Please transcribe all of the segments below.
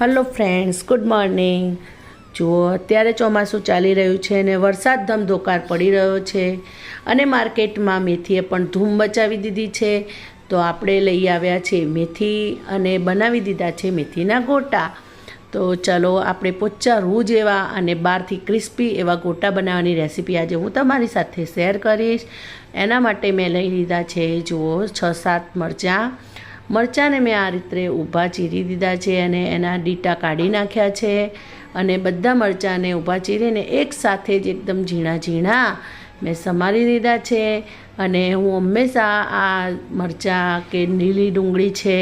Hello friends good morning જુઓ, અત્યારે ચોમાસું ચાલી રહ્યું છે અને વરસાદ ધમધોકાર પડી રહ્યો છે અને માર્કેટમાં મેથીએ પણ ધૂમ મચાવી દીધી છે. તો આપણે લઈ આવ્યા છે મેથી અને બનાવી દીધા છે મેથીના ગોટા. તો ચલો, આપણે પોચા રૂજ એવા અને બહારથી ક્રિસ્પી એવા ગોટા બનાવવાની રેસીપી આજે હું તમારી સાથે શેર કરીશ. એના માટે મેં લઈ લીધા છે, જુઓ, છ સાત મરચાં મરચાંને મેં આ રીતે ઊભા ચીરી દીધા છે અને એના ડીટા કાઢી નાખ્યા છે અને બધા મરચાંને ઊભા ચીરીને એક સાથે જ એકદમ ઝીણા ઝીણા મેં સમારી દીધા છે અને હું હંમેશા આ મરચાં કે લીલી ડુંગળી છે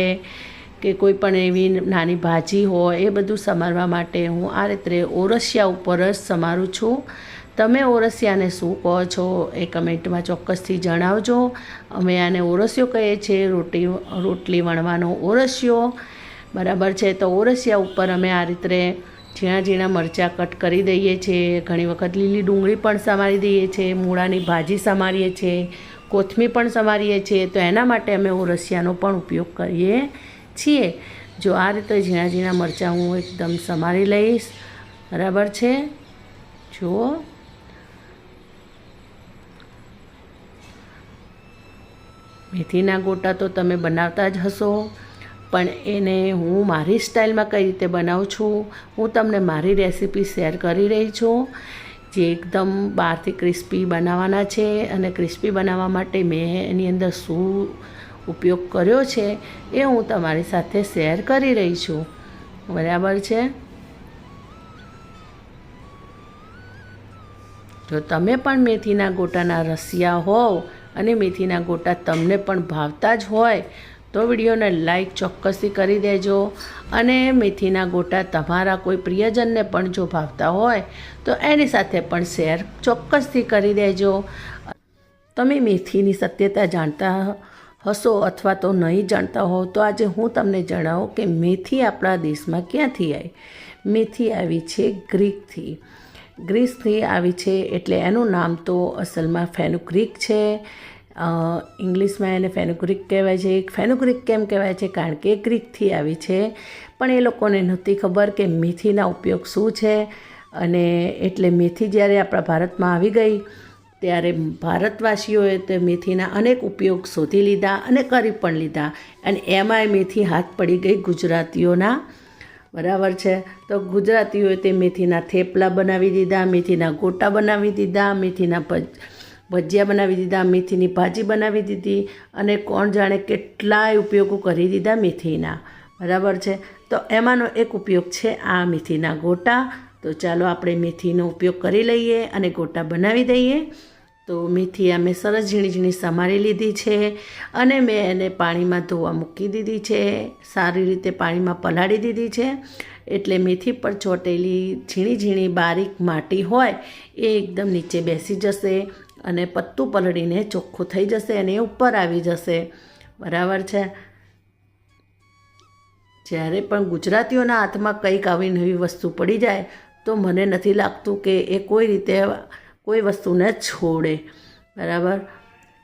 કે કોઈ પણ એવી નાની ભાજી હોય એ બધું સમારવા માટે હું આ રીતે ઓરસિયા ઉપર જ સમારું છું. તમે ઓરસિયાને શું કહો છો એ કમેન્ટમાં ચોક્કસથી જણાવજો. અમે આને ઓરસિયો કહીએ છીએ, રોટી, રોટલી વણવાનો ઓરસિયો. બરાબર છે, તો ઓરસિયા ઉપર અમે આ રીતે ઝીણા ઝીણા મરચાં કટ કરી દઈએ છીએ. ઘણી વખત લીલી ડુંગળી પણ સમારી દઈએ છીએ, મૂળાની ભાજી સમારીએ છીએ, કોથમીર પણ સમારીએ છીએ. તો એના માટે અમે ઓરસિયાનો પણ ઉપયોગ કરીએ છીએ. જો આ રીતે ઝીણા ઝીણા મરચાં હું એકદમ સમારી લઈશ. બરાબર છે? જુઓ. મેથીના ગોટા તો તમે બનાવતા જ હશો. પણ એને હું મારી સ્ટાઇલમાં કઈ રીતે બનાવું છું, હું તમને મારી રેસીપી શેર કરી રહી છું. જે એકદમ બહારથી ક્રિસ્પી બનાવવાના છે અને ક્રિસ્પી બનાવવા માટે મેં એની અંદર શું ઉપયોગ કર્યો છે એ હું તમારી સાથે શેર કરી રહી છું. બરાબર છે? જો તમે પણ મેથીના ગોટાના રસિયા હોવ અને મેથીના ગોટા તમને પણ ભાવતા જ હોય તો વિડીયોને લાઈક ચોક્કસથી કરી દેજો અને મેથીના ગોટા તમારા કોઈ પ્રિયજનને પણ જો ભાવતા હોય તો એની સાથે પણ શેર ચોક્કસથી કરી દેજો. તમે મેથીની સત્યતા જાણતા હશો અથવા તો નહીં જાણતા હોવ તો આજે હું તમને જણાવું કે મેથી આપણા દેશમાં ક્યાંથી આવી? મેથી આવી છે ગ્રીકથી. ગ્રીસથી આવી છે એટલે એનું નામ તો અસલમાં ફેનુક્રિક છે. ઇંગ્લિશમાં એને ફેનુગ્રીક કહેવાય છે. ફેનુગ્રીક કેમ કહેવાય છે? કારણ કે ગ્રીકથી આવી છે. પણ એ લોકોને નહોતી ખબર કે મેથીના ઉપયોગ શું છે. અને એટલે મેથી જ્યારે આપણા ભારતમાં આવી ગઈ, ત્યારે ભારતવાસીઓએ તે મેથીના અનેક ઉપયોગ શોધી લીધા અને કરી પણ લીધા. અને એમાંય મેથી હાથ પડી ગઈ ગુજરાતીઓના બરાબર છે. તો ગુજરાતીઓએ તે મેથીના થેપલા બનાવી દીધા, મેથીના ગોટા બનાવી દીધા, મેથીના ભજીયા બનાવી દીધા, મેથીની ભાજી બનાવી દીધી અને કોણ જાણે કેટલાય ઉપયોગો કરી દીધા મેથીના. બરાબર છે? તો એમાંનો એક ઉપયોગ છે આ મેથીના ગોટા. તો ચાલો આપણે મેથીનો ઉપયોગ કરી લઈએ અને ગોટા બનાવી દઈએ. તો મેથી અમે સરસ ઝીણી ઝીણી સમારી લીધી છે અને મેં એને પાણીમાં ધોવા મૂકી દીધી છે. સારી રીતે પાણીમાં પલાળી દીધી છે. એટલે મેથી પર ચોટેલી ઝીણી ઝીણી બારીક માટી હોય એ એકદમ નીચે બેસી જશે. અને પત્તું પલળીને ચોખ્ખું થઈ જશે અને એ ઉપર આવી જશે. બરાબર છે? જ્યારે પણ ગુજરાતીઓના હાથમાં કંઈક આવી નવી વસ્તુ પડી જાય, તો મને નથી લાગતું કે એ કોઈ રીતે કોઈ વસ્તુને છોડે. બરાબર?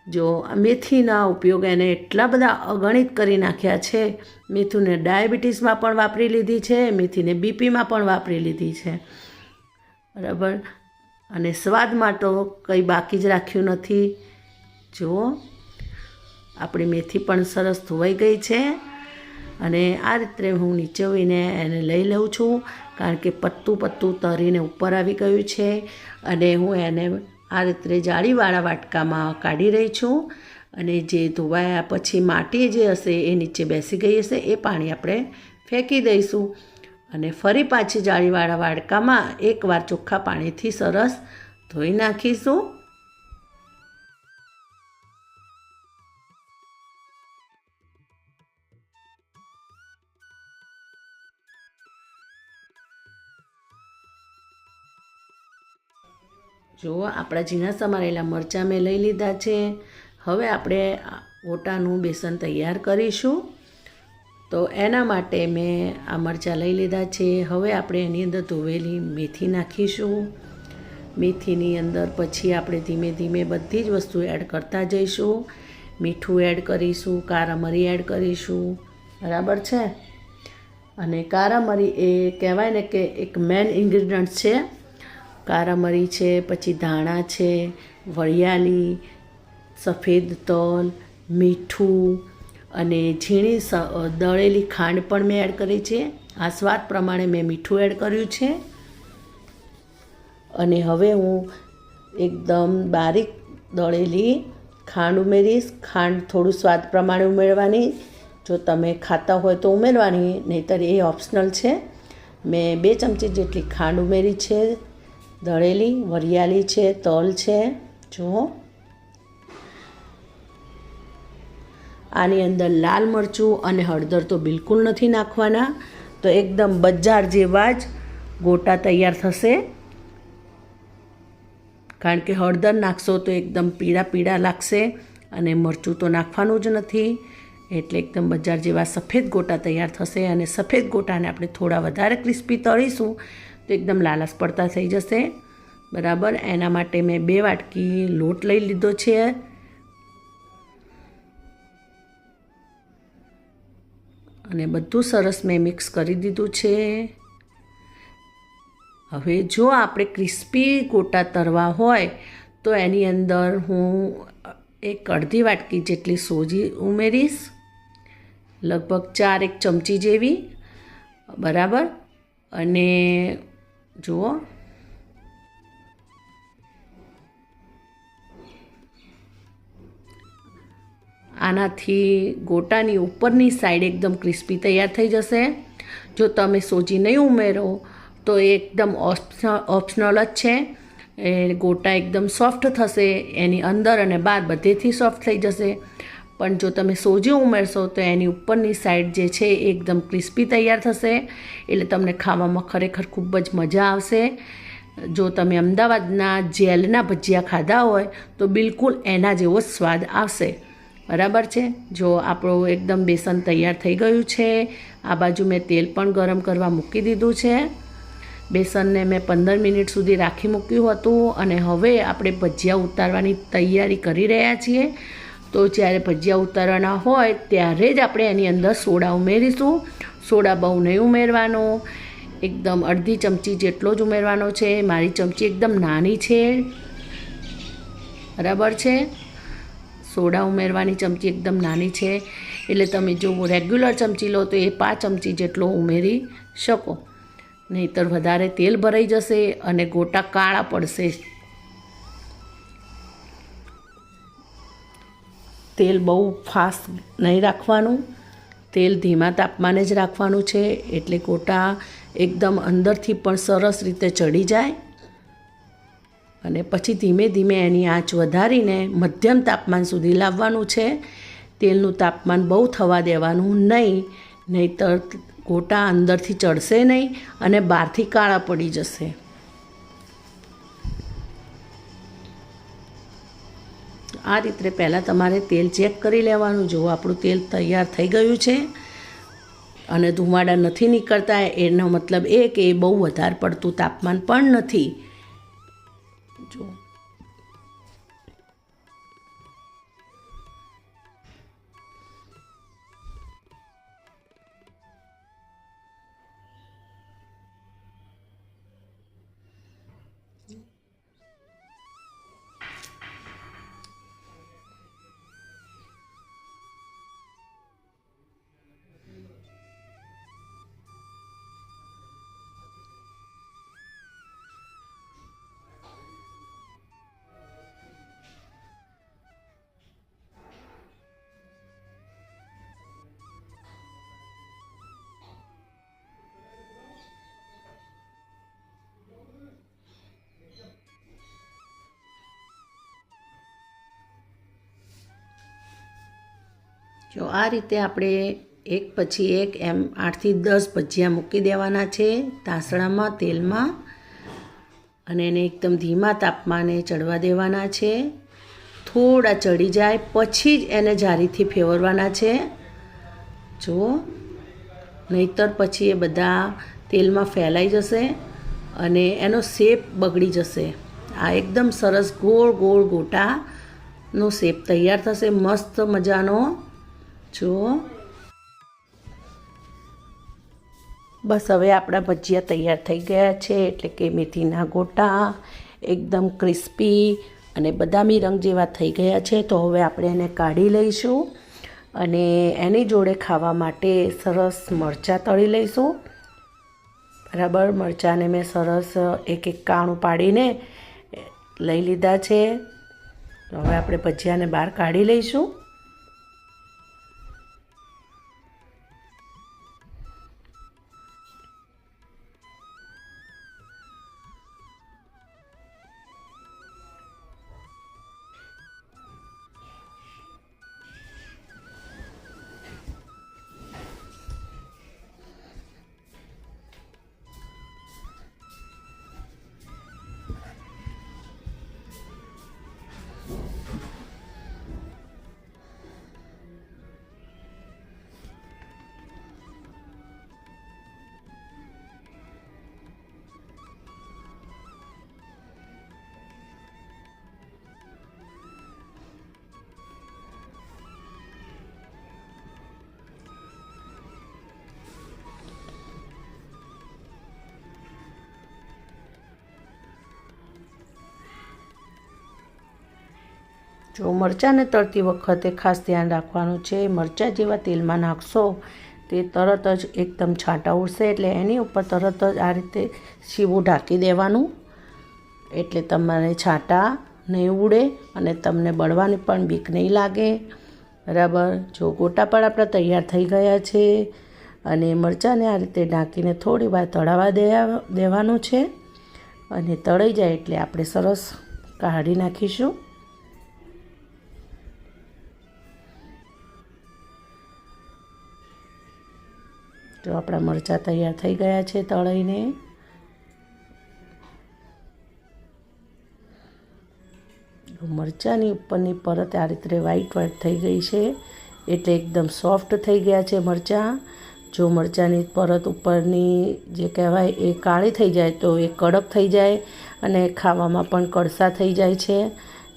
જો મેથીના ઉપયોગ એને એટલા બધા અગણિત કરી નાખ્યા છે, મેથીને ડાયાબિટીસમાં પણ વાપરી લીધી છે, મેથીને બીપીમાં પણ વાપરી લીધી છે. બરાબર? અને સ્વાદમાં તો કંઈ બાકી જ રાખ્યું નથી. જુઓ, આપણી મેથી પણ સરસ ધોવાઈ ગઈ છે અને આ રીતે હું નીચવીને એને લઈ લઉં છું, કારણ કે પત્તું પત્તું તરીને ઉપર આવી ગયું છે અને હું એને આ રીતે જાળીવાળા વાટકામાં કાઢી રહી છું અને જે ધોવાયા પછી માટી જે હશે એ નીચે બેસી ગઈ હશે, એ પાણી આપણે ફેંકી દઈશું. અને ફરી પાછી જાળીવાળા વાડકામાં એકવાર ચોખ્ખા પાણીથી સરસ ધોઈ નાખીશું. જુઓ, આપણા ઝીણા સમારેલા મરચાં મેં લઈ લીધા છે. હવે આપણે ગોટાનું બેસન તૈયાર કરીશું. તો એના માટે મેં આ મરચાં લઈ લીધા છે. હવે આપણે એની અંદર ધોવેલી મેથી નાખીશું. મેથીની અંદર પછી આપણે ધીમે ધીમે બધી જ વસ્તુ એડ કરતા જઈશું. મીઠું એડ કરીશું, કારા મરી એડ કરીશું. બરાબર છે? અને કારામરી એ કહેવાય ને કે એક મેન ઇન્ગ્રીડિયન્ટ છે. કારામરી છે, પછી ધાણા છે, વરિયાળી, સફેદ તલ, મીઠું અને ઝીણી દળેલી ખાંડ પણ મેં એડ કરી છે. આ સ્વાદ પ્રમાણે મેં મીઠું એડ કર્યું છે. અને હવે હું એકદમ બારીક દળેલી ખાંડ ઉમેરીશ. ખાંડ થોડું સ્વાદ પ્રમાણે ઉમેરવાની. જો તમે ખાતા હોય તો ઉમેરવાની, નહીંતર એ ઓપ્શનલ છે. મેં બે ચમચી જેટલી ખાંડ ઉમેરી છે. દળેલી, વરિયાળી છે, તલ છે. જુઓ. આની અંદર લાલ મરચું અને હળદર તો બિલકુલ નથી નાખવાના. તો એકદમ બજાર જેવા જ ગોટા તૈયાર થશે. કારણ કે હળદર નાખશો તો એકદમ પીળા પીળા લાગશે અને મરચું તો નાખવાનું જ નથી. એટલે એકદમ બજાર જેવા સફેદ ગોટા તૈયાર થશે અને સફેદ ગોટાને આપણે થોડા વધારે ક્રિસ્પી તળીશું તો એકદમ લાલાસ પડતા થઈ જશે. બરાબર? એના માટે મેં બે વાટકી લોટ લઈ લીધો છે. અને બધું સરસ મેં મિક્સ કરી દીધું છે. હવે જો આપણે ક્રિસ્પી ગોટા તરવા હોય, તો એની અંદર હું એક અડધી વાટકી જેટલી સોજી ઉમેરીશ. લગભગ ચાર એક ચમચી જેવી, બરાબર? અને જુઓ આનાથી ગોટાની ઉપરની સાઈડ એકદમ ક્રિસ્પી તૈયાર થઈ જશે. જો તમે સોજી નહીં ઉમેરો, તો એ એકદમ ઓપ્શનલ જ છે. એ ગોટા એકદમ સોફ્ટ થશે, એની અંદર અને બહાર બધેથી સોફ્ટ થઈ જશે. પણ જો તમે સોજી ઉમેરશો, તો એની ઉપરની સાઈડ જે છે એ એકદમ ક્રિસ્પી તૈયાર થશે. એટલે તમને ખાવામાં ખરેખર ખૂબ જ મજા આવશે. જો તમે અમદાવાદના જેલના ભજીયા ખાધા હોય, તો બિલકુલ એના જેવો સ્વાદ આવશે. બરાબર છે? જો આપણું એકદમ બેસન તૈયાર થઈ ગયું છે, આ બાજુ મેં તેલ પણ ગરમ કરવા મૂકી દીધું છે. બેસનને મેં પંદર મિનિટ સુધી રાખી મૂક્યું હતું અને હવે આપણે ભજીયા ઉતારવાની તૈયારી કરી રહ્યા છીએ. તો જ્યારે ભજીયા ઉતારવાના હોય ત્યારે જ આપણે એની અંદર સોડા ઉમેરીશું. સોડા બહુ નહીં ઉમેરવાનો. એકદમ અડધી ચમચી જેટલો જ ઉમેરવાનો છે. મારી ચમચી એકદમ નાની છે. બરાબર છે? સોડા ઉમેરવાની ચમચી એકદમ નાની છે. એટલે તમે જો રેગ્યુલર ચમચી લો તો એ પાંચ ચમચી જેટલો ઉમેરી શકો. નહીંતર વધારે તેલ ભરાઈ જશે અને ગોટા કાળા પડશે. તેલ બહુ ફાસ્ટ નહીં રાખવાનું. તેલ ધીમા તાપમાને જ રાખવાનું છે. એટલે ગોટા એકદમ અંદરથી પણ સરસ રીતે ચડી જાય. અને પછી ધીમે ધીમે એની આંચ વધારીને મધ્યમ તાપમાન સુધી લાવવાનું છે. તેલનું તાપમાન બહુ થવા દેવાનું નહીં, નહીંતર ગોટા અંદરથી ચડશે નહીં અને બહારથી કાળા પડી જશે. આ રીતે પહેલાં તમારે તેલ ચેક કરી લેવાનું. જો આપણું તેલ તૈયાર થઈ ગયું છે અને ધુમાડા નથી નીકળતા, એનો મતલબ એ કે એ બહુ વધારે પડતું તાપમાન પણ નથી. જો જો આ રીતે આપણે એક પછી એક એમ આઠથી દસ ભજીયા મૂકી દેવાના છે તાસણામાં તેલમાં અને એને એકદમ ધીમા તાપમાને ચડવા દેવાના છે. થોડા ચડી જાય પછી જ એને જારીથી ફેવરવાના છે. જુઓ નહીતર પછી એ બધા તેલમાં ફેલાઈ જશે અને એનો શેપ બગડી જશે. આ એકદમ સરસ ગોળ ગોળ ગોટાનો શેપ તૈયાર થશે, મસ્ત મજાનો. જુઓ. બસ હવે આપણા ભજીયા તૈયાર થઈ ગયા છે, એટલે કે મેથીના ગોટા, એકદમ ક્રિસ્પી અને બદામી રંગ જેવા થઈ ગયા છે, તો હવે આપણે એને કાઢી લઈશું અને એની જોડે ખાવા માટે સરસ મરચાં તળી લઈશું. બરાબર, મરચાંને મેં સરસ એક એક કાણું પાડીને લઈ લીધા છે. હવે આપણે ભજીયાને બહાર કાઢી લઈશું. જો મરચાંને તળતી વખતે ખાસ ધ્યાન રાખવાનું છે, મરચાં જેવા તેલમાં નાખશો, તે તરત જ એકદમ છાંટા ઉડશે એટલે એની ઉપર તરત જ આ રીતે સીવું ઢાંકી દેવાનું. એટલે તમારે છાંટા નહીં ઉડે અને તમને બળવાની પણ બીક નહીં લાગે. બરાબર? જો ગોટા પણ આપણા તૈયાર થઈ ગયા છે અને મરચાંને આ રીતે ઢાંકીને થોડી વાર તળાવા દેવાનું છે. અને તળાઈ જાય એટલે આપણે સરસ કાઢી નાખીશું. તો આપણા મરચાં તૈયાર થઈ ગયા છે તળાઈને. મરચાંની ઉપરની પરત આ રીતે વ્હાઈટ વ્હાઈટ થઈ ગઈ છે. એટલે એકદમ સોફ્ટ થઈ ગયા છે મરચાં. જો મરચાંની પરત ઉપરની જે કહેવાય એ કાળી થઈ જાય તો એ કડક થઈ જાય અને ખાવામાં પણ કડસા થઈ જાય છે.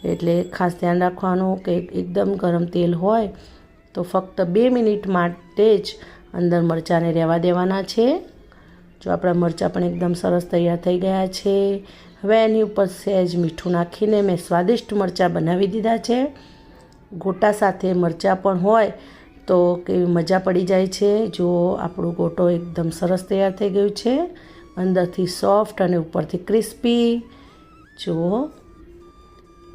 એટલે ખાસ ધ્યાન રાખવાનું કે એકદમ ગરમ તેલ હોય તો ફક્ત બે મિનિટ માટે જ અંદર મરચાંને રહેવા દેવાના છે. જો આપણા મરચાં પણ એકદમ સરસ તૈયાર થઈ ગયા છે. હવે એની ઉપર સહેજ મીઠું નાખીને મેં સ્વાદિષ્ટ મરચાં બનાવી દીધા છે. ગોટા સાથે મરચાં પણ હોય તો કેવી મજા પડી જાય છે. જો આપણું ગોટો એકદમ સરસ તૈયાર થઈ ગયું છે. અંદરથી સોફ્ટ અને ઉપરથી ક્રિસ્પી. જુઓ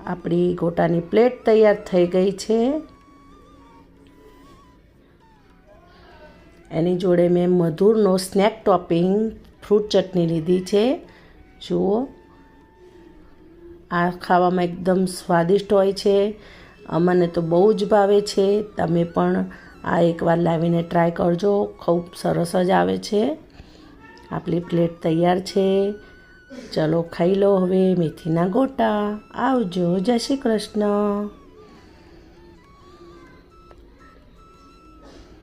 આપણી ગોટાની પ્લેટ તૈયાર થઈ ગઈ છે. એની જોડે મેં મધુરનો સ્નેક ટોપિંગ ફ્રૂટ ચટણી લીધી છે. જુઓ. આ ખાવામાં એકદમ સ્વાદિષ્ટ હોય છે. મને તો બહુ જ ભાવે છે. તમે પણ આ એકવાર લાવીને ટ્રાય કરજો. ખૂબ સરસ જ આવે છે. આપણી પ્લેટ તૈયાર છે. ચલો ખાઈ લો હવે મેથીના ગોટા. આવજો. જય શ્રી કૃષ્ણ.